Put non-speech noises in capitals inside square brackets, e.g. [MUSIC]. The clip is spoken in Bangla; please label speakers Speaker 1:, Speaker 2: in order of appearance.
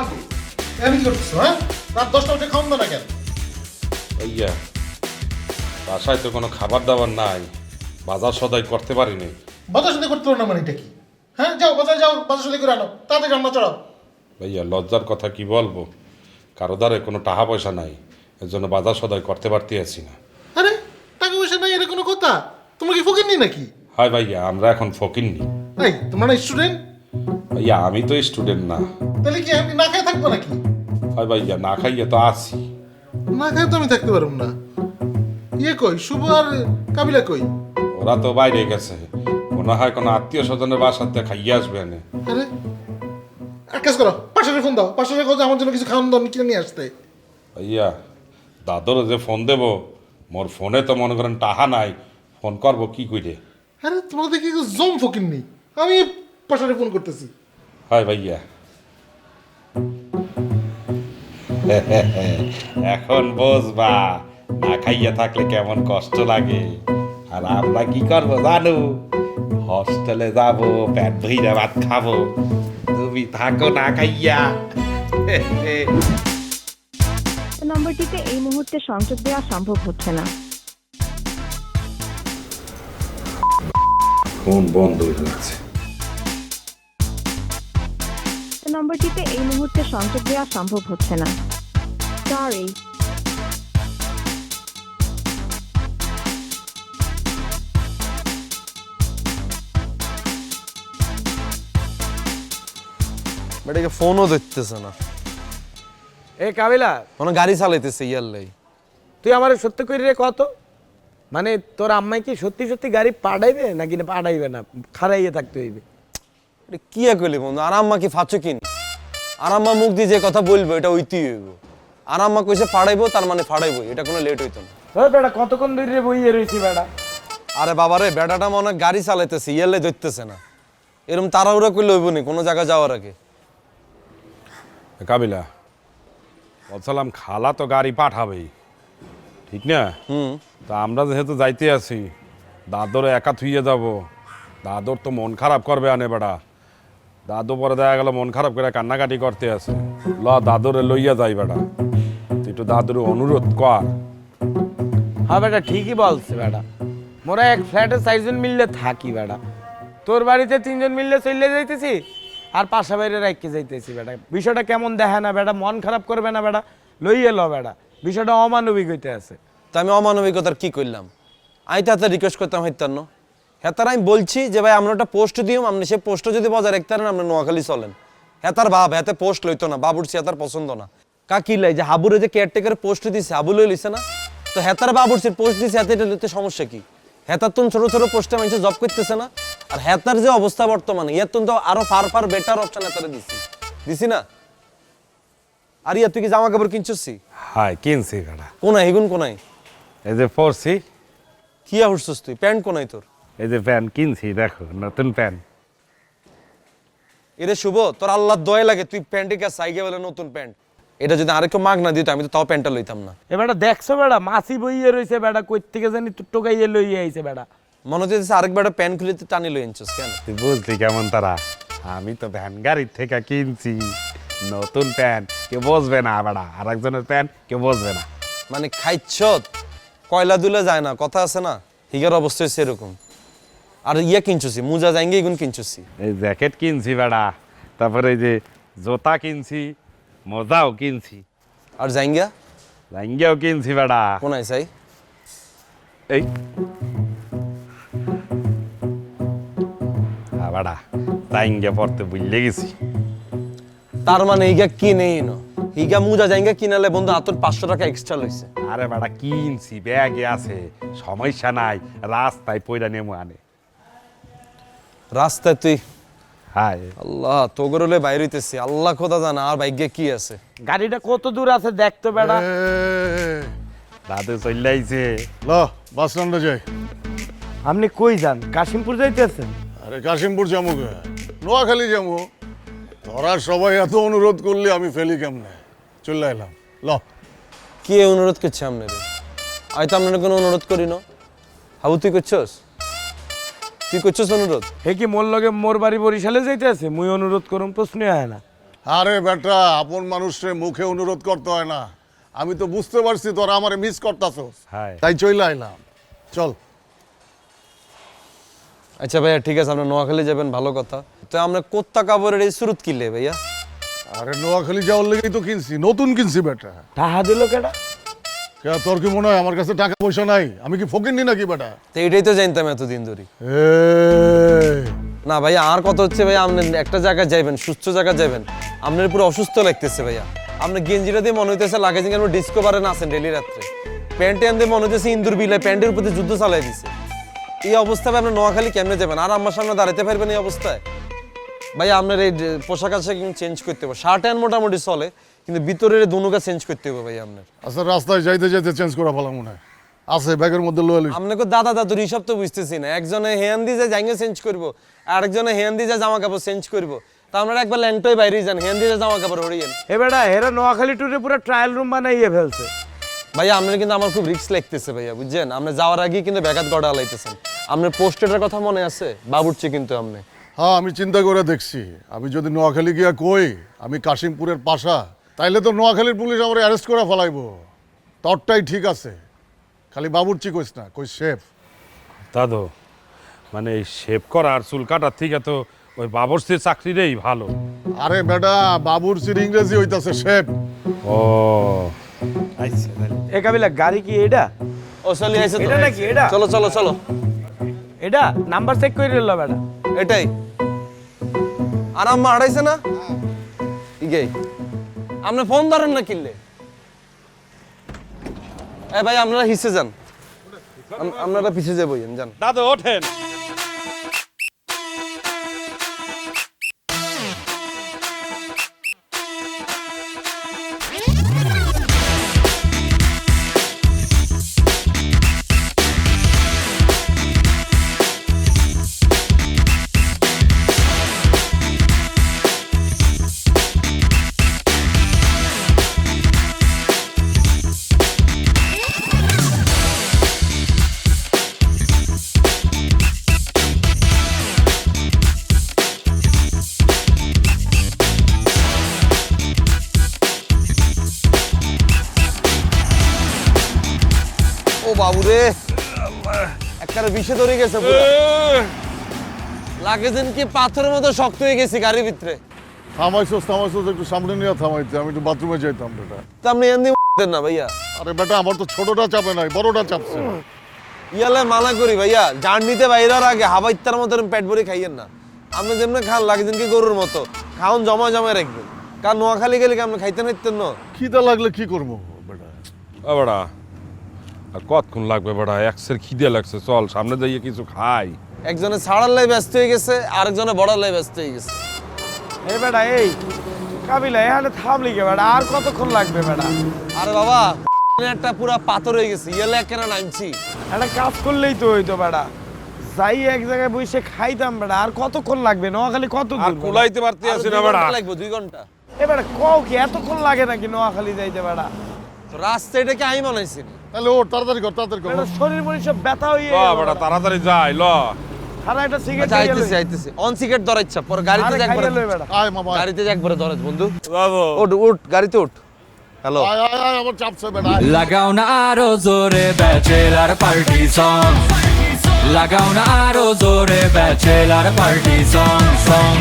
Speaker 1: আগে আমি কি করতেছো হ্যাঁ? রাত দশটা উঠে খাওয়ান না কেন?
Speaker 2: ভাইয়া বাসায় তো কোনো খাবার দাবার নাই। বাজার সদাই করতে পারিনি।
Speaker 1: বাজার সাথে করতে পারো না মানে এটা কি? হ্যাঁ যাও বাজারে যাও বাজার সাথে করে আনো। তাড়াতাড়ি রান্না চড়াও।
Speaker 2: ভাইয়া লজ্জার কথা কি বলব? কারও দ্বারে কোনো টাকা পয়সা নাই। এর জন্য বাজার সদাই করতে পারতে আছি না।
Speaker 1: আরে টাকা পয়সা নাই এটা কোনো কথা? তোমরা কি ফকির নি নাকি?
Speaker 2: হয় ভাইয়া আমরা এখন ফকিননি
Speaker 1: এই তোমরা না স্টুডেন্ট
Speaker 2: ভাইয়া আমি তো স্টুডেন্ট না।
Speaker 1: তাহলে কি আমি না খেয়ে থাকব নাকি?
Speaker 2: হয় ভাইয়া না খাইয়ে তো আছি।
Speaker 1: না খেয়ে তো আমি থাকতে পারব না। ইয়ে কই শুভ আর কাবিলা কই?
Speaker 2: ওরা তো বাইরে গেছে। মনে হয় কোনো আত্মীয় স্বজনের বাসাতে খাইয়ে আসবে এনে।
Speaker 1: আরে এক কাজ করো পাশের ফোন দাও। পাশের কথা আমার জন্য কিছু খাওয়ান দাও কিনে নিয়ে আসতে।
Speaker 2: ভাইয়া দাদর যে ফোন দেব মোর ফোনে তো মনে করেন টাহা নাই। ফোন করব কি কইরে?
Speaker 1: আরে তোমরা দেখি জম ফকির নি আমি পাশারে ফোন করতেছি।
Speaker 2: হয় ভাইয়া। এখন বুঝবা না খাইয়া থাকলে কেমন কষ্ট লাগে। আর আমরা কি করব জানো? হস্টেলে যাব পেট ভইরা ভাত খাব। তুমি থাকো না খাইয়া।
Speaker 3: নম্বরটিতে এই মুহূর্তে সংযোগ দেওয়া সম্ভব হচ্ছে না।
Speaker 2: ফোন বন্ধ হয়ে যাচ্ছে
Speaker 3: নম্বরটিতে এই মুহূর্তে সংযোগ দেওয়া সম্ভব হচ্ছে না। সরি
Speaker 4: বেটাকে ফোনও ধরতেছে না।
Speaker 5: এ কাবিলা।
Speaker 4: মানে গাড়ি চালাইতেছে ইয়ার লাই
Speaker 5: তুই আমার সত্যি করে রে কত? মানে তোর আম্মাই কি সত্যি সত্যি গাড়ি পাঠাইবে নাকি না পাঠাইবে না? খারাইয়ে থাকতে হইবে।
Speaker 4: এটা কি করলি বন্ধু? আর আম্মা কি ফাঁচো কিনি? আর আম্মা মুখ দিয়ে যে কথা বলব এটা ওইতেই হইব। আর আম্মা কইছে ফাড়াইবো তার মানে ফাড়াইবো এটা কোনো লেট হইতো না।
Speaker 5: ওই বেটা কতক্ষণ ধরে বইয়ে রইছি বেটা?
Speaker 4: আরে বাবারে বেটাটা মনে হয় গাড়ি চালাইতেছে ইয়ার লাই ধরতেছে না। এরকম তাড়াহুড়া করলে হইব নি কোনো জায়গায় যাওয়ার আগে।
Speaker 2: কাবিলা বলছিলাম খালা তো গাড়ি পাঠাবেই। ঠিক না?
Speaker 4: হুম।
Speaker 2: তা আমরা যেহেতু যাইতে আছি দাদরে একা থুইয়ে যাব দাদর তো মন খারাপ করবে আনে বেড়া দাদু পরে দেখা গেল মন খারাপ করে কান্নাকাটি করতে আছে। ল দাদরে লইয়া যাই বেড়া তুই একটু দাদুর অনুরোধ কর।
Speaker 5: হ্যাঁ বেটা ঠিকই বলছে বেটা। মোরা এক ফ্ল্যাটে চারজন মিললে থাকি বেটা। তোর বাড়িতে তিনজন মিললে চলে যাইতেছি আর পাশা বাইরে রাখতে যাইতেছি বেটা। বিষয়টা কেমন দেখে না বেটা মন খারাপ করবে না বেটা। লই ল বেটা বিষয়টা অমানবিক হইতে আছে।
Speaker 4: তা আমি অমানবিকতার কি করলাম আমি তো হাতে রিকোয়েস্ট করতাম হইতাম না হ্যাঁ আমি বলছি যে ভাই আমরা একটা পোস্ট দিও আপনি সে পোস্ট যদি বজায় রাখতে পারেন আপনি নোয়াখালী চলেন। হ্যাঁ তার ভাব হ্যাঁ পোস্ট লইতো না বাবুর সে তার পছন্দ না। কা কি লাই যে হাবুরে যে কেয়ারটেকার পোস্ট দিছে হাবু লই লইছে না? তো হেতার বাবুর সে পোস্ট দিছে হাতে এটা লইতে সমস্যা কি? হেতার তুন ছোট ছোট পোস্টে মানুষ জব করতেছে না। আর হেতার যে অবস্থা বর্তমানে ইয়ার তুন তো আরও ফার ফার বেটার অপশন হেতারে দিছি। দিছি না? আর ইয়া তুই কি জামা কাপড় কিনছিস
Speaker 2: হাই কিনছি বেড়া
Speaker 4: কোনায় হিগুন কোনায়?
Speaker 2: এই যে পরছি।
Speaker 4: কি আহরছস তুই? প্যান্ট কোনায় তোর?
Speaker 2: এই যে প্যান্ট কিনছি দেখো নতুন প্যান্ট
Speaker 4: এরে শুভ তোর আল্লাহ দয়া লাগে তুই প্যান্টে কে সাইকে বলে নতুন প্যান্ট। এটা যদি আরেকটু মাগ না দিত আমি তো তাও প্যান্টটা লইতাম না।
Speaker 5: এ বেটা দেখছ বেটা মাছি বইয়ে রয়েছে বেটা কই থেকে জানি তো টোকাইয়ে লইয়ে আইছে বেটা।
Speaker 4: মনে হচ্ছে আরেকবার প্যান্ট খুলে তুই টানি লই আনছিস কেন?
Speaker 2: তুই বুঝলি কেমন তারা? আমি তো ভ্যান গাড়ির থেকে কিনছি নতুন প্যান্ট কেউ বসবে না বেড়া আর একজনের প্যান্ট কেউ বসবে না।
Speaker 4: মানে খাইছ কয়লা দুলে যায় না কথা আছে না? হিগার অবস্থা হচ্ছে এরকম। আর ইয়ে কিনছুসি মুজা যাইঙ্গে এগুন কিনছুসি।
Speaker 2: এই জ্যাকেট কিনছি বেড়া তারপরে এই যে জোতা কিনছি মোজাও কিনছি।
Speaker 4: আর যাইঙ্গা
Speaker 2: লাঙ্গিয়াও কিনছি বেড়া।
Speaker 4: কোনায় চাই?
Speaker 2: এই। বেড়া লাঙ্গিয়া পড়তে বুঝলে গেছি।
Speaker 4: তার মানে এইগা কিনে নো হিগা মুজা যাইঙ্গা কিনালে বন্ধু হাতর পাঁচশো টাকা এক্সট্রা লইছে।
Speaker 2: আরে বেড়া কিনছি ব্যাগে আছে সমস্যা নাই রাস্তায় পয়লা নেমু আনে।
Speaker 4: রাস্তায় তুই?
Speaker 2: হায়।
Speaker 4: আল্লাহ তোগরলে বাইর হইতেছি। আল্লাহ খোদা জানা আর ভাগ্যে কি আছে।
Speaker 5: গাড়িটা কত দূর আছে দেখতো বেটা
Speaker 2: দাদু চলে আইছে।
Speaker 1: ল বাস স্ট্যান্ডে যাই।
Speaker 5: আপনি কই যান? কাশিমপুর যাইতেছেন?
Speaker 6: আরে কাশিমপুর যাব নোয়াখালী যাব। তোরা সবাই এত অনুরোধ করলে আমি ফেলি কেমনে? চলে এলাম ল।
Speaker 4: কে অনুরোধ করছে আপনার? আমি তো আপনার কোনো অনুরোধ করি না। হাবু তুই করছস? তুই করছস অনুরোধ?
Speaker 5: হে কি মোর লগে মোর বাড়ি বরিশালে যাইতে আছে? মুই অনুরোধ করুম প্রশ্নই হয় না।
Speaker 6: আরে বেটা আপন মানুষের মুখে অনুরোধ করতে হয় না। আমি তো বুঝতে পারছি তোরা আমারে মিস করতাছস।
Speaker 2: হ্যাঁ।
Speaker 6: তাই চলে আইলাম। চল।
Speaker 4: আচ্ছা ভাইয়া ঠিক আছে আমরা নোয়াখালী যাবেন ভালো কথা। তো আমরা কোত্তা কাপড়ের এই সুরত কিনলে ভাইয়া?
Speaker 6: আরে নোয়াখালী যাওয়ার লেগেই তো কিনছি নতুন কিনছি বেটা।
Speaker 5: টাহা দিল কেটা
Speaker 6: কে তোর কি মনে হয় আমার কাছে টাকা পয়সা নাই? আমি কি ফকির নি নাকি বেটা?
Speaker 4: তো এটাই তো জানতাম এতদিন ধরে। না ভাইয়া আর কত হচ্ছে ভাইয়া আপনি একটা জায়গায় যাইবেন সুস্থ জায়গায় যাবেন আপনার পুরো অসুস্থ লাগতেছে ভাইয়া। আপনার গেঞ্জিটা দিয়ে মনে হইতেছে লাগে যে আপনি ডিসকভারে না আছেন ডেলি রাত্রে। প্যান্টে মনে হইতেছে ইন্দুর বিলে প্যান্টের দিয়ে যুদ্ধ চালাই দিছে। এই অবস্থায় আপনি নোয়াখালী কেমনে যাবেন? আর আমার সামনে দাঁড়াতে পারবেন এই অবস্থায়? ভাইয়া আপনার এই পোশাক আশাক চেঞ্জ করতে হবে। শার্ট অ্যান্ড মোটামুটি চলে। কিন্তু ভিতরের দুনুকা চেঞ্জ করতে হবে ভাইয়া আপনার।
Speaker 6: আচ্ছা রাস্তায় যাইতে যাইতে চেঞ্জ করা ফেলাম মনে হয়। আছে ব্যাগের মধ্যে লয়ে লইছি।
Speaker 4: আপনাকে দাদা দাদুর হিসাব তো বুঝতেছি না। একজনে হেয়ান দিয়ে জাঙ্গে চেঞ্জ করব। আরেকজনে হেয়ান দিয়ে জামা কাপড় চেঞ্জ করব। তা আপনারা একবার ল্যাংটোয় বাইরে যান হেয়ান দিয়ে জামা কাপড় হরিয়েন
Speaker 5: এ বেটা এরা নোয়াখালী ট্যুরে পুরো ট্রায়াল রুম বানাইয়ে ফেলছে।
Speaker 4: ভাইয়া আপনার কিন্তু আমার খুব রিস্ক লাগতেছে ভাইয়া বুঝছেন? আপনি যাওয়ার আগে কিন্তু ব্যাঘাত গড়া লাইতেছেন আপনার পোস্টের কথা মনে আছে? বাবুরচি কিন্তু আপনি।
Speaker 6: হ্যাঁ আমি চিন্তা করে দেখছি। আমি যদি নোয়াখালী গিয়া কই আমি কাশিমপুরের পাশা তাইলে তো নোয়াখালীর পুলিশ আমার অ্যারেস্ট করে ফেলাইবো। তরটাই ঠিক আছে। খালি বাবুরচি কইস না কই শেফ।
Speaker 2: দাদু মানে এই শেভ করা আর চুল কাটার থেকে তো ওই বাবরসির চাকরিটাই ভালো।
Speaker 6: আরে বেটা বাবুরচির ইংরেজি হইতাছে শেফ।
Speaker 2: ও। আচ্ছা
Speaker 5: এ কাবিলা গাড়ি কি এটা
Speaker 4: ও চলি আইছে তো।
Speaker 5: এটা নাকি এটা
Speaker 4: চলো চলো চলো।
Speaker 5: এটা নাম্বার চেক করে নিল বেটা।
Speaker 4: এটাই। আর আম্মা আড়াইছে না? ইগেই। আপনি ফোন ধরেন না কিনলে। এ ভাই, আপনারা হিসে যান। আপনারা পিছিয়ে যাব যান।
Speaker 2: দাদু, ওঠেন।
Speaker 4: ও বাবু রে একবারে বিষে ধরে গেছে পুরো। লাগে কি পাথরের মতো শক্ত হয়ে গেছি গাড়ির ভিতরে।
Speaker 6: থামাইছস থামাইছস একটু সামনে নিয়ে থামাইতে। আমি একটু বাথরুমে যাইতাম বেটা।
Speaker 4: তা আপনি এমনি দেন না ভাইয়া।
Speaker 6: আরে বেটা আমার তো ছোটটা চাপে নাই বড়টা চাপছে
Speaker 4: ইয়ালে মানা করি ভাইয়া জার্নিতে বাইরের আগে হাবা ইত্যার মতো পেট ভরে খাইয়েন না। আপনি যেমনি খান লাগে যেন কি গরুর মতো। খাওন জমা জমা রাখবেন। কারণ নোয়াখালী গেলে কি আপনি খাইতে নিতেন না?
Speaker 6: খিদা লাগলে কি করব বেটা?
Speaker 2: বেড়া আর কতক্ষণ লাগবে বেড়া একসের খিদে লাগছে চল সামনে যাইয়ে কিছু খাই।
Speaker 4: একজনে ছাড়ার লাই ব্যস্ত হয়ে গেছে আরেকজনে বড়ার লাই ব্যস্ত হয়ে গেছে।
Speaker 5: এ বেটা এই কাবিলা এখানে থামলি কে বেটা? আর কতক্ষণ লাগবে বেটা?
Speaker 4: আরে বাবা [LAUGHS] একটা পুরা পাথর হয়ে গেছে ইয়ালে একেরা নামছি?
Speaker 5: একটা কাজ করলেই তো হইতো বেটা। যাই এক জায়গায় বসে খাইতাম বেটা আর কতক্ষণ লাগবে? নোয়াখালী কত দূর
Speaker 2: কুলাইতে পারতে
Speaker 4: দুই
Speaker 2: না বেড়া
Speaker 4: লাগবে দুই ঘণ্টা।
Speaker 5: এ বেটা কও কি এতক্ষণ লাগে নাকি নোয়াখালী যাইতে বেটা?
Speaker 4: তো রাস্তা এটা কি আমি বানাইছি
Speaker 6: তাহলে ওর তাড়াতাড়ি কর তাড়াতাড়ি কর
Speaker 5: শরীর মরি সব ব্যথা হয়ে গেল।
Speaker 2: বেড়া তাড়াতাড়ি যাই ল।
Speaker 5: খারা একটা সিগারেট
Speaker 4: আইতেছি আইতেছি। অন সিগারেট ধরা ইচ্ছা পর গাড়িতে যে একবার
Speaker 5: বেটা
Speaker 6: আয় মামা।
Speaker 4: গাড়িতে যে একবারে ধরে বন্ধু।
Speaker 2: দাদু
Speaker 4: উঠ উঠ গাড়িতে উঠ। হ্যালো
Speaker 6: আয় আয় আয় আমার চাপছে বেটা
Speaker 7: লাগাও না আরও জোরে ব্যাচেলার পার্টি সং লাগাও না আরও জোরে ব্যাচেলার পার্টি সং সং